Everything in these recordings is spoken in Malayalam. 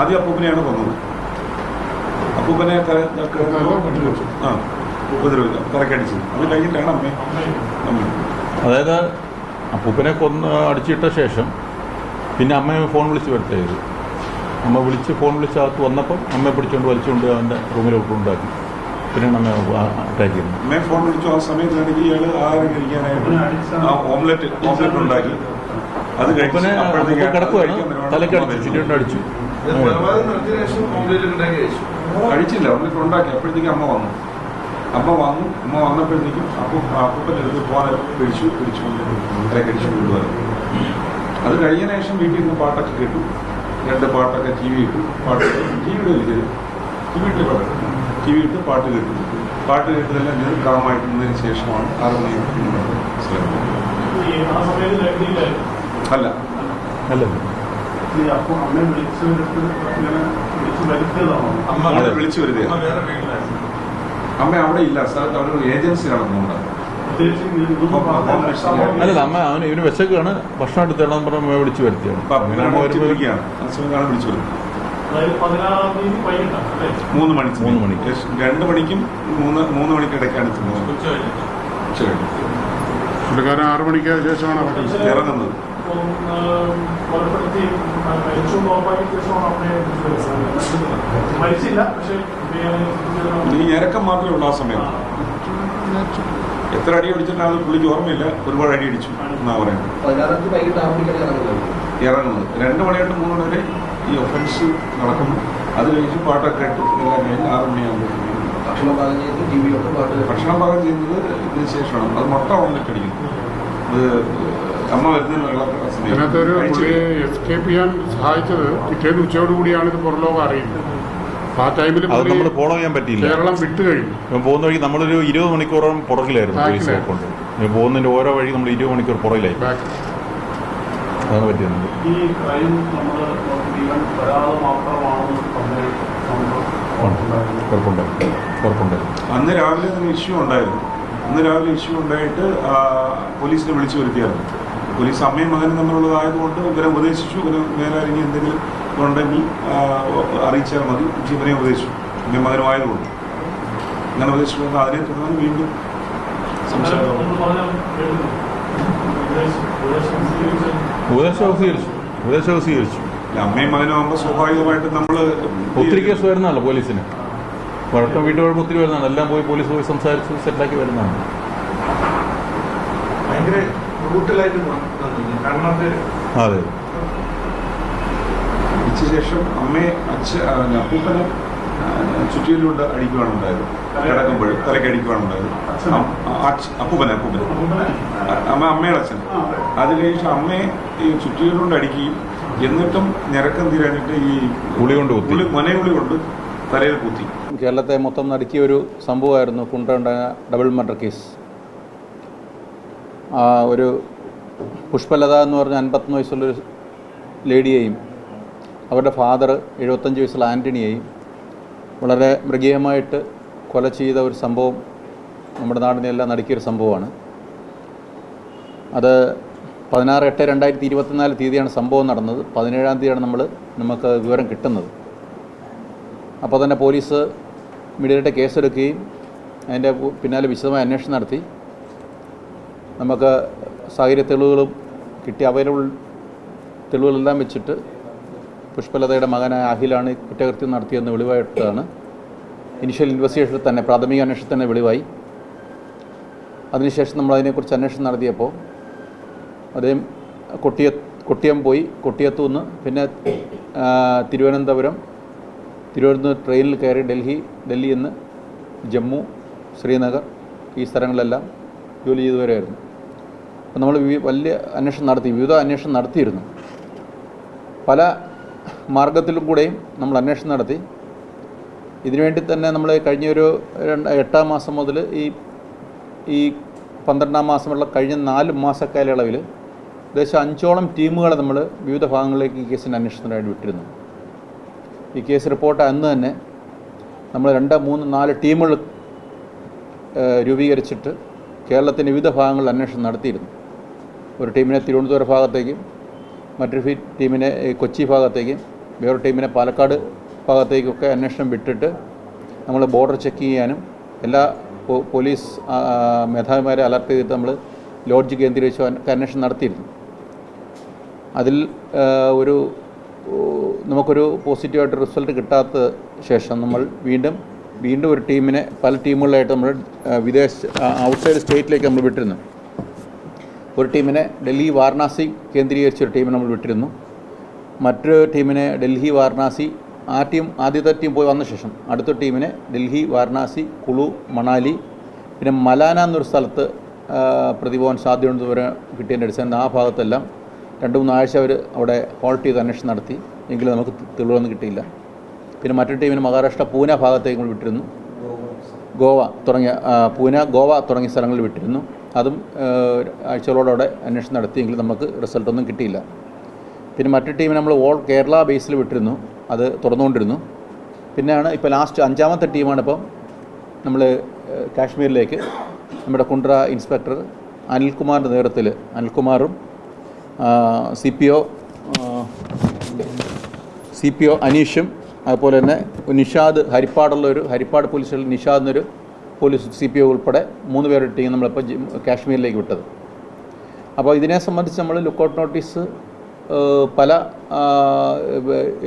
ആദ്യം അപ്പൂപ്പനെയാണ് കൊന്നത്. അപ്പൂപ്പനെ ആ തലക്കടിച്ചത് അത് കഴിഞ്ഞിട്ടാണ് അമ്മ അമ്മ അതായത് അപ്പൂപ്പനെ കൊന്ന് അടിച്ചിട്ട ശേഷം പിന്നെ അമ്മയെ ഫോൺ വിളിച്ച് വരുത്തേത് അമ്മ വിളിച്ച് ഫോൺ വിളിച്ച് അകത്ത് വന്നപ്പം അമ്മയെ പിടിച്ചുകൊണ്ട് വലിച്ചുകൊണ്ട് അവന്റെ റൂമിൽ ഉണ്ടാക്കി പിന്നെ അമ്മ അറ്റാക്ക് ചെയ്യുന്നു അമ്മയെ ഫോൺ വിളിച്ചു. ആ സമയത്താണെങ്കിൽ ഇയാൾ ആഹാരം കഴിക്കാനായിട്ട് ആ ഓംലെറ്റ് ഓംലെറ്റ് ഉണ്ടാക്കി. അത് കഴിച്ച് നേരമാണ് തലക്കടിച്ചു ചുറ്റിട്ടടിച്ചു അടിച്ചു. കഴിച്ചില്ല. ഉള്ളിൽ ഉണ്ടാക്കി അപ്പോഴത്തേക്കും അമ്മ വന്നു. അമ്മ വന്നു. അമ്മ വന്നപ്പോഴത്തേക്കും അപ്പൊ അപ്പൂപ്പന്റെ അടുത്ത് പോകാൻ പിടിച്ചു പിടിച്ചു കൊണ്ടുപോയി കടിച്ചു കൊണ്ടുപോയി അത് കഴിഞ്ഞ ശേഷം വീട്ടിൽ നിന്ന് പാട്ടൊക്കെ കേട്ടു. രണ്ട് പാട്ടൊക്കെ ടി വി ഇട്ടു. പാട്ട് ടി വിയുടെ ടി വി ഇട്ട് പാട്ട് ടി വി ഇട്ട് പാട്ട് കേട്ടു. പാട്ട് കേട്ടതെല്ലാം ഞാൻ കാമായിട്ട് നിന്നതിന് ശേഷമാണ് ആറ് മണി ലഹരിയിലായിരുന്നു. അല്ല. അമ്മ വിളിച്ചു. അമ്മ അവിടെ ഇല്ല. സ്ഥലത്ത് അവിടെ ഒരു ഏജൻസി നടന്നുകൊണ്ട് പ്രത്യേകിച്ച് ഈ ഇതൊന്നും പറഞ്ഞില്ല. സംഭവം അല്ലല്ല അമ്മ അവന് ഇവന് വിശക്കാണ് ഭക്ഷണം എടുത്തേണം പറഞ്ഞ അമ്മയെ വിളിച്ച് വരുത്തിയാണ്. വിളിച്ചു അല്ലേ? മൂന്ന് മണിക്ക് മൂന്ന് മണിക്ക്. രണ്ട് മണിക്കും മൂന്ന് മൂന്ന് മണിക്ക് ഇടയ്ക്കാണ് എത്തുന്നത്. ഉച്ച കഴിഞ്ഞു. ഉച്ച കഴിഞ്ഞ്. പുള്ളിക്കാരൻ ആറു മണിക്ക് ശേഷമാണ്? ഇറങ്ങുന്നത്. കൊലപ്പെടുത്തി മരിച്ചു ഉറപ്പാക്കിയ ശേഷമാണ് മരിച്ചില്ല പക്ഷേ ഈ ഞരക്കം മാത്രമേ ഉള്ളൂ ആ സമയത്ത് എത്ര അടി അടിച്ചിട്ടാണ് പുള്ളിക്ക് ഓർമ്മയില്ല? ഒരുപാട് അടി അടിച്ചു എന്നാ പറയുന്നത്. ഇറങ്ങുന്നത്. രണ്ട് മണിയായിട്ട് മൂന്ന് മണി വരെ ഈ ഒഫൻസ് നടക്കുന്നു. അത് കഴിഞ്ഞ് പാട്ടൊക്കെ ഇട്ട് എല്ലാം കഴിഞ്ഞ് ആറ് മണിയാകുമ്പോൾ ഭക്ഷണം പാകം ചെയ്ത് ടി വിയിലൊക്കെ പാട്ട് ഭക്ഷണം പാകം ചെയ്യുന്നത് ഇതിന് ശേഷമാണ്. അത് മുട്ട ഓംലെറ്റ് അത് അമ്മ വരുന്നതിനുള്ള ഇതിനകത്ത് ഒരു പുള്ളിയെ എസ്കേപ്പ് ചെയ്യാൻ സഹായിച്ചത് പിറ്റേന്ന് ഉച്ചയോടുകൂടിയാണ് ഇത് പുറലോകം അറിയുന്നത്. ആ ടൈമിൽ അത് നമ്മൾ ഫോളോ ചെയ്യാൻ പറ്റിയില്ല. കേരളം വിട്ടു കഴിഞ്ഞു. പോകുന്ന വഴി നമ്മളൊരു ഇരുപത് മണിക്കൂറോളം പുറകിലായിരുന്നു പോലീസിനെ. കൊണ്ട്. പോകുന്നതിന്റെ ഓരോ വഴി നമ്മൾ ഇരുപത് മണിക്കൂർ പുറകിലായി. അതാണ് പറ്റിയത്. ഈ ക്രൈം നമ്മൾ അന്ന് രാവിലെ തന്നെ ഇഷ്യൂ ഉണ്ടായിരുന്നു. അന്ന് രാവിലെ ഇഷ്യൂ ഉണ്ടായിട്ട് പോലീസിനെ വിളിച്ചു വരുത്തിയായിരുന്നു. പോലീസ് അമ്മയും മകനും തമ്മിലുള്ളതായതുകൊണ്ട് ഇവരെ ഉപദേശിച്ചു. ഇവരെ വേറെ ഇനി എന്തെങ്കിലും ഉണ്ടെങ്കിൽ അറിയിച്ചാൽ മതി. ജീവനെ ഉപദേശിച്ചു. അമ്മയും മകനും ആയതുകൊണ്ട് അങ്ങനെ ഉപദേശിച്ചു അതിനെ തുടർന്ന് വീണ്ടും സംസാരം. ഉപദേശം- ഉപദേശം സ്വീകരിച്ച്. ഉപദേശം അമ്മയും മകനും ആകുമ്പോൾ സ്വാഭാവികമായിട്ട് നമ്മൾ ഒത്തിരി കേസ് വരുന്നതാണല്ലോ പോലീസിന്. വഴക്കം വീട്ടുകുഴപ്പം ഒത്തിരി വരുന്നതാണ്. എല്ലാം പോയി പോലീസ് പോയി സംസാരിച്ച് സെറ്റാക്കി വരുന്നതാണ്. ഭയങ്കര അതെ ശേഷം അമ്മയെ അച്ഛ അപ്പൂപ്പനെ ചുറ്റിയിലൂടെ ഉണ്ടായത് കിടക്കുമ്പോൾ തലയ്ക്ക് അടിക്കുവാണ് ഉണ്ടായത് അം- ആ, അച്ഛ- അപ്പൂപ്പനെ അപ്പൂപ്പനെ. അമ്മ അമ്മയുടെ അച്ഛൻ. ആ, അതെ. അത് കഴിഞ്ഞ് അമ്മയെ ഈ ചുറ്റിയിലൂടെ അടിക്കുകയും എന്നിട്ടും ഞരക്കം തീരാനിട്ട് ഈ ഉളി കൊണ്ട്. ഉളി മനയുളി കൊണ്ട് തലയിൽ കുത്തി. കേരളത്തെ മൊത്തം നടുക്കിയ ഒരു സംഭവമായിരുന്നു കുണ്ടയുണ്ടായ ഡബിൾ മർഡർ കേസ്. ഒരു പുഷ്പലത എന്ന് പറഞ്ഞ അൻപത്തൊന്ന് വയസ്സുള്ളൊരു ലേഡിയെയും അവരുടെ ഫാദർ എഴുപത്തഞ്ച് വയസ്സുള്ള ആന്റണിയെയും വളരെ മൃഗീയമായിട്ട് കൊല ചെയ്ത ഒരു സംഭവം നമ്മുടെ നാടിനെല്ലാം നടുക്കിയൊരു സംഭവമാണ്. അത് പതിനാറ് എട്ട് രണ്ടായിരത്തി ഇരുപത്തിനാല് തീയതിയാണ് സംഭവം നടന്നത്. പതിനേഴാം തീയതിയാണ് നമ്മൾ നമുക്ക് വിവരം കിട്ടുന്നത്. അപ്പോൾ തന്നെ പോലീസ് ഇമ്മീഡിയറ്റ് കേസെടുക്കുകയും അതിന്റെ പിന്നാലെ വിശദമായ അന്വേഷണം നടത്തി. നമുക്ക് സാഹചര്യ തെളിവുകളും കിട്ടിയ അവൈലബിൾ തെളിവുകളെല്ലാം വെച്ചിട്ട് പുഷ്പലതയുടെ മകനായ അഖിലാണ് കുറ്റകൃത്യം നടത്തിയെന്ന് വെളിവായിട്ടാണ്. ഇനിഷ്യൽ ഇൻവെസ്റ്റിഗേഷനിൽ തന്നെ പ്രാഥമിക അന്വേഷണത്തിൽ തന്നെ വെളിവായി. അതിനുശേഷം നമ്മൾ അതിനെക്കുറിച്ച് അന്വേഷണം നടത്തിയപ്പോൾ അദ്ദേഹം കൊട്ടിയ കൊട്ടിയം പോയി. കൊട്ടിയത്തു നിന്ന് പിന്നെ തിരുവനന്തപുരം തിരുവനന്തപുരം ട്രെയിനിൽ കയറി ഡൽഹി ഡൽഹിയിൽ നിന്ന് ജമ്മു ശ്രീനഗർ ഈ സ്ഥലങ്ങളിലെല്ലാം ജോലി ചെയ്തു വരികയായിരുന്നു അപ്പോൾ നമ്മൾ വലിയ അന്വേഷണം നടത്തി വിവിധ അന്വേഷണം നടത്തിയിരുന്നു. പല മാർഗത്തിലും കൂടെയും നമ്മൾ അന്വേഷണം നടത്തി. ഇതിനുവേണ്ടി തന്നെ നമ്മൾ കഴിഞ്ഞൊരു രണ്ട് എട്ടാം മാസം മുതൽ ഈ ഈ പന്ത്രണ്ടാം മാസമുള്ള കഴിഞ്ഞ നാല് മാസ ഏകദേശം അഞ്ചോളം ടീമുകളെ നമ്മൾ വിവിധ ഭാഗങ്ങളിലേക്ക് ഈ കേസിന്റെ അന്വേഷണത്തിനായിട്ട് വിട്ടിരുന്നു. ഈ കേസ് റിപ്പോർട്ട് അന്ന് തന്നെ നമ്മൾ രണ്ട് മൂന്ന് നാല് ടീമുകൾ രൂപീകരിച്ചിട്ട് കേരളത്തിന്റെ വിവിധ ഭാഗങ്ങളിൽ അന്വേഷണം നടത്തിയിരുന്നു. ഒരു ടീമിനെ തിരുവനന്തപുരം ഭാഗത്തേക്കും മറ്റൊരു ടീമിനെ കൊച്ചി ഭാഗത്തേക്കും വേറൊരു ടീമിനെ പാലക്കാട് ഭാഗത്തേക്കൊക്കെ അന്വേഷണം വിട്ടിട്ട് നമ്മൾ ബോർഡർ ചെക്ക് ചെയ്യാനും എല്ലാ പോലീസ് മേധാവിമാരെ അലർട്ട് ചെയ്തിട്ട് നമ്മൾ ലോഡ്ജ് കേന്ദ്രീകരിച്ച് അന്വ- അന്വേഷണം നടത്തിയിരുന്നു. അതിൽ ഒരു നമുക്കൊരു പോസിറ്റീവായിട്ട് റിസൾട്ട് കിട്ടാത്ത ശേഷം നമ്മൾ വീണ്ടും വീണ്ടും ഒരു ടീമിനെ പല ടീമുകളിലായിട്ട് നമ്മൾ വിദേശ ഔട്ട്സൈഡ് സ്റ്റേറ്റിലേക്ക് നമ്മൾ വിട്ടിരുന്നു. ഒരു ടീമിനെ ഡൽഹി വാരണാസി കേന്ദ്രീകരിച്ച ഒരു ടീമിനെ നമ്മൾ വിട്ടിരുന്നു. മറ്റൊരു ടീമിനെ ഡൽഹി വാരണാസി ആ ടീം ആദ്യത്തെ ടീം പോയി വന്ന ശേഷം അടുത്ത ടീമിനെ ഡൽഹി വാരണാസി കുളു മണാലി പിന്നെ മലാന എന്നൊരു സ്ഥലത്ത് ആ, പ്രതി പോകാൻ സാധ്യതയുണ്ട് വരെ കിട്ടിയതിന്റെ അടിസ്ഥാനത്തിൽ ആ ഭാഗത്തെല്ലാം രണ്ട് മൂന്ന് ആഴ്ച അവർ അവിടെ ഹോൾട്ട് ചെയ്ത് അന്വേഷണം നടത്തി. എങ്കിലും നമുക്ക് തെളിവൊന്നും കിട്ടിയില്ല. പിന്നെ മറ്റൊരു ടീമിന് മഹാരാഷ്ട്ര പൂന ഭാഗത്തേക്ക് വിട്ടിരുന്നു. ഗോവ തുടങ്ങിയ പൂന ഗോവ തുടങ്ങിയ സ്ഥലങ്ങളിൽ വിട്ടിരുന്നു. അതും ആഴ്ചകളോടെ അന്വേഷണം നടത്തിയെങ്കിലും നമുക്ക് റിസൾട്ടൊന്നും കിട്ടിയില്ല. പിന്നെ മറ്റു ടീമിനെ നമ്മൾ ഓൾ കേരള ബേസിൽ വിട്ടിരുന്നു. അത് തുറന്നുകൊണ്ടിരുന്നു. പിന്നെയാണ് ഇപ്പോൾ ലാസ്റ്റ് അഞ്ചാമത്തെ ടീമാണ് ഇപ്പം നമ്മൾ കാശ്മീരിലേക്ക്. നമ്മുടെ കുണ്ട്ര ഇൻസ്പെക്ടർ അനിൽകുമാറിന്റെ നേതൃത്വത്തിൽ അനിൽകുമാറും C P O C P O അനീഷും അതുപോലെ തന്നെ നിഷാദ് ഹരിപ്പാടുള്ള ഒരു ഹരിപ്പാട് പോലീസ് സ്റ്റേഷനിൽ നിഷാദ് എന്നൊരു പോലീസ് സി പി ഒ ഉൾപ്പെടെ മൂന്ന് പേരുടെ ടീം നമ്മളിപ്പോൾ കാശ്മീരിലേക്ക് വിട്ടത്. അപ്പോൾ ഇതിനെ സംബന്ധിച്ച് നമ്മൾ ലുക്കൗട്ട് നോട്ടീസ് പല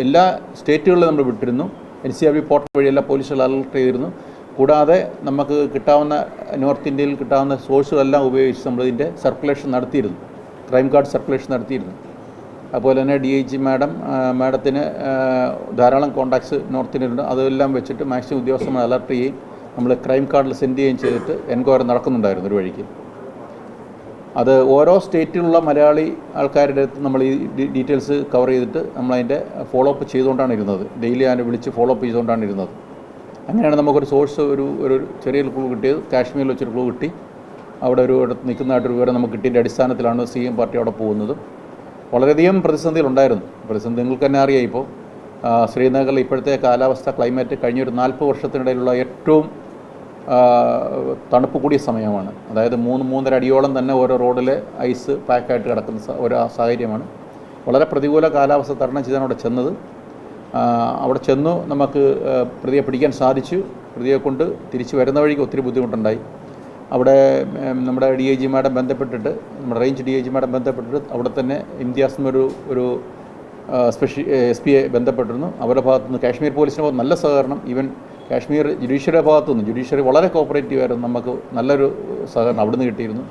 എല്ലാ സ്റ്റേറ്റുകളിലും നമ്മൾ വിട്ടിരുന്നു. N C R B portal വഴി എല്ലാ പോലീസുകൾ അലർട്ട് ചെയ്തിരുന്നു. കൂടാതെ നമുക്ക് കിട്ടാവുന്ന നോർത്ത് ഇന്ത്യയിൽ കിട്ടാവുന്ന സോഴ്സുകളെല്ലാം ഉപയോഗിച്ച് നമ്മളിതിന്റെ സർക്കുലേഷൻ നടത്തിയിരുന്നു. ക്രൈം കാർഡ് സർക്കുലേഷൻ നടത്തിയിരുന്നു. അതുപോലെ തന്നെ ഡി ഐ ജി മാഡം മാഡത്തിന് ധാരാളം കോണ്ടാക്ട്സ് നോർത്ത് ഇന്ത്യയിലുണ്ട്. അതെല്ലാം വെച്ചിട്ട് മാക്സിമം ഉദ്യോഗസ്ഥന്മാർ അലർട്ട് ചെയ്യുകയും നമ്മൾ ക്രൈം കാർഡിൽ സെൻഡ് ചെയ്യുകയും ചെയ്തിട്ട് എൻക്വയറി നടക്കുന്നുണ്ടായിരുന്നു ഒരു വഴിക്ക്. അത് ഓരോ സ്റ്റേറ്റിലുള്ള മലയാളി ആൾക്കാരുടെ അടുത്ത് നമ്മൾ ഈ ഡീറ്റെയിൽസ് കവർ ചെയ്തിട്ട് നമ്മളതിന്റെ ഫോളോ അപ്പ് ചെയ്തുകൊണ്ടാണ് ഇരുന്നത്. ഡെയിലി അതിനെ വിളിച്ച് ഫോളോ അപ്പ് ചെയ്തുകൊണ്ടാണ് ഇരുന്നത്. അങ്ങനെയാണ് നമുക്കൊരു സോഴ്സ് ഒരു ഒരു ചെറിയൊരു ക്ലൂ കിട്ടിയത്. കാശ്മീരിൽ വെച്ചൊരു ക്ലൂ കിട്ടി. അവിടെ ഒരു ഇടത്ത് നിൽക്കുന്നതായിട്ടൊരു വിവരം നമുക്ക് കിട്ടിയതിന്റെ അടിസ്ഥാനത്തിലാണ് സി എം പാർട്ടി അവിടെ പോകുന്നത്. വളരെയധികം പ്രതിസന്ധികളുണ്ടായിരുന്നു പ്രതിസന്ധി നിങ്ങൾക്ക് തന്നെ അറിയാം ഇപ്പോൾ ശ്രീനഗറിൽ ഇപ്പോഴത്തെ കാലാവസ്ഥ ക്ലൈമറ്റ് കഴിഞ്ഞൊരു നാൽപ്പത് വർഷത്തിനിടയിലുള്ള ഏറ്റവും തണുപ്പ് കൂടിയ സമയമാണ്. അതായത് മൂന്ന് മൂന്നര അടിയോളം തന്നെ ഓരോ റോഡിൽ ഐസ് പാക്കായിട്ട് കിടക്കുന്ന ഒരു സാഹചര്യമാണ്. വളരെ പ്രതികൂല കാലാവസ്ഥ തരണം ചെയ്താണ് അവിടെ ചെന്നത്. അവിടെ ചെന്നു നമുക്ക് പ്രതിയെ പിടിക്കാൻ സാധിച്ചു. പ്രതിയെ കൊണ്ട് തിരിച്ചു വരുന്ന വഴിക്ക് ഒത്തിരി ബുദ്ധിമുട്ടുണ്ടായി. അവിടെ നമ്മുടെ ഡി ഐ ജിമാരെ ബന്ധപ്പെട്ടിട്ട് നമ്മുടെ റേഞ്ച് ഡി ഐ ജിമാരെ ബന്ധപ്പെട്ടിട്ട് അവിടെ തന്നെ ഇംതിയാസ് ഒരു ഒരു സ്പെഷ്യൽ എസ് പിയെ ബന്ധപ്പെട്ടിരുന്നു. അവരുടെ ഭാഗത്തുനിന്ന് കാശ്മീർ പോലീസിന് നല്ല സഹകരണം. ഈവൻ കാശ്മീർ ജുഡീഷ്യറിയുടെ ഭാഗത്തുനിന്ന് ജുഡീഷ്യറി വളരെ കോപ്പറേറ്റീവ് ആയിരുന്നു. നമുക്ക് നല്ലൊരു സഹകരണം അവിടുന്ന് കിട്ടിയിരുന്നു.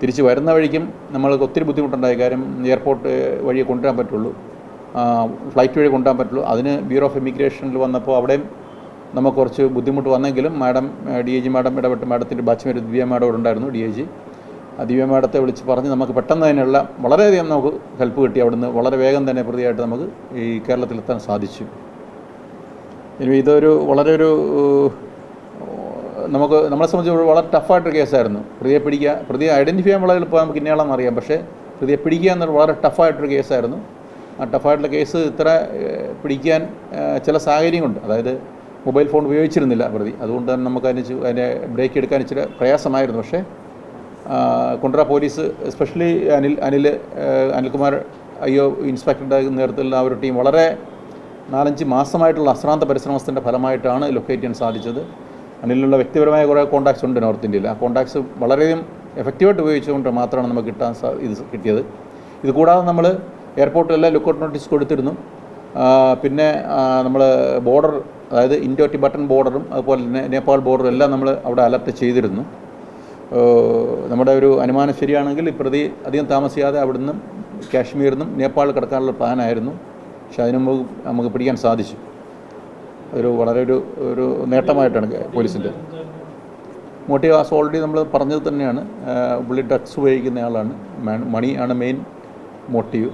തിരിച്ച് വരുന്ന വഴിക്കും നമ്മൾക്ക് ഒത്തിരി ബുദ്ധിമുട്ടുണ്ടായി കാര്യം എയർപോർട്ട് വഴി കൊണ്ടുവരാൻ പറ്റുള്ളൂ. ഫ്ലൈറ്റ് വഴി കൊണ്ടുവരാൻ പറ്റുള്ളൂ. അതിന് ബ്യൂറോ ഓഫ് ഇമിഗ്രേഷനിൽ വന്നപ്പോൾ അവിടെയും നമുക്ക് കുറച്ച് ബുദ്ധിമുട്ട് വന്നെങ്കിലും madam D I G madam ഇടപെട്ട് മാഡത്തിന്റെ ബാച്ച്മേറ്റ് ദിവ്യ മാഡം ഇവിടെ ഉണ്ടായിരുന്നു ഡി ഐ ജി ദിവ്യ മാഡത്തെ വിളിച്ച് പറഞ്ഞ് നമുക്ക് പെട്ടെന്ന് തന്നെയുള്ള വളരെയധികം നമുക്ക് ഹെൽപ്പ് കിട്ടി. അവിടുന്ന് വളരെ വേഗം തന്നെ പ്രതിയായിട്ട് നമുക്ക് ഈ കേരളത്തിലെത്താൻ സാധിച്ചു. ഇതൊരു വളരെ ഒരു നമുക്ക് നമ്മളെ സംബന്ധിച്ച് വളരെ ടഫായിട്ടൊരു കേസായിരുന്നു. പ്രതിയെ പിടിക്കുക പ്രതിയെ ഐഡന്റിഫൈ ചെയ്യാൻ വളരെ എളുപ്പം നമുക്ക് ഇന്നയാളെന്ന് അറിയാം. പക്ഷേ പ്രതിയെ പിടിക്കുക എന്നൊരു വളരെ ടഫായിട്ടൊരു കേസായിരുന്നു. ആ ടഫായിട്ടുള്ള കേസ് ഇത്ര പിടിക്കാൻ ചില സാഹചര്യങ്ങളുണ്ട്. അതായത് മൊബൈൽ ഫോൺ ഉപയോഗിച്ചിരുന്നില്ല പ്രതി. അതുകൊണ്ട് തന്നെ നമുക്ക് അതിന് അതിനെ ബ്രേക്ക് എടുക്കാൻ ഇച്ചിരി പ്രയാസമായിരുന്നു. പക്ഷേ കുണ്ട്ര പോലീസ് എസ്പെഷ്യലി അനിൽ അനിൽ അനിൽകുമാർ അയ്യോ ഇൻസ്പെക്ടറുടെ നേതൃത്വത്തിലുള്ള ആ ഒരു ടീം വളരെ നാലഞ്ച് മാസമായിട്ടുള്ള അശ്രാന്ത പരിശ്രമത്തിന്റെ ഫലമായിട്ടാണ് ലൊക്കേറ്റ് ചെയ്യാൻ സാധിച്ചത്. അനിലുള്ള വ്യക്തിപരമായ കുറേ കോൺടാക്ട്സ് ഉണ്ട് നോർത്ത് ഇന്ത്യയിൽ ആ കോൺടാക്ട്സ് വളരെയധികം എഫക്റ്റീവായിട്ട് ഉപയോഗിച്ചുകൊണ്ട് മാത്രമാണ് നമുക്ക് കിട്ടാൻ ഇത് കിട്ടിയത്. ഇത് കൂടാതെ നമ്മൾ എയർപോർട്ടിലെല്ലാം ലുക്കൗട്ട് നോട്ടീസ് കൊടുത്തിരുന്നു. പിന്നെ നമ്മൾ ബോർഡർ അതായത് ഇൻഡോ ടിബറ്റൻ ബോർഡറും അതുപോലെ തന്നെ നേപ്പാൾ ബോർഡറും എല്ലാം നമ്മൾ അവിടെ അലർട്ട് ചെയ്തിരുന്നു. നമ്മുടെ ഒരു അനുമാനം ശരിയാണെങ്കിൽ ഇപ്രതി പ്രതി അധികം താമസിയാതെ അവിടുന്ന് കാശ്മീരിൽ നിന്നും നേപ്പാളിൽ കിടക്കാനുള്ള പ്ലാനായിരുന്നു പക്ഷെ അതിനു മുമ്പ് നമുക്ക് പിടിക്കാൻ സാധിച്ചു. ഒരു വളരെ ഒരു ഒരു നേട്ടമായിട്ടാണ് പോലീസിന്റെ. മോട്ടീവ് ആസ് ഓൾറെഡി നമ്മൾ പറഞ്ഞത് തന്നെയാണ്. പുള്ളി ഡ്രഗ്സ് ഉപയോഗിക്കുന്ന ആളാണ്. മണി ആണ് മെയിൻ മോട്ടീവ്.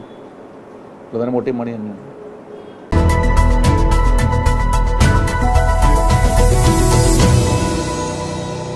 പ്രധാന മോട്ടീവ് മണി തന്നെയാണ്.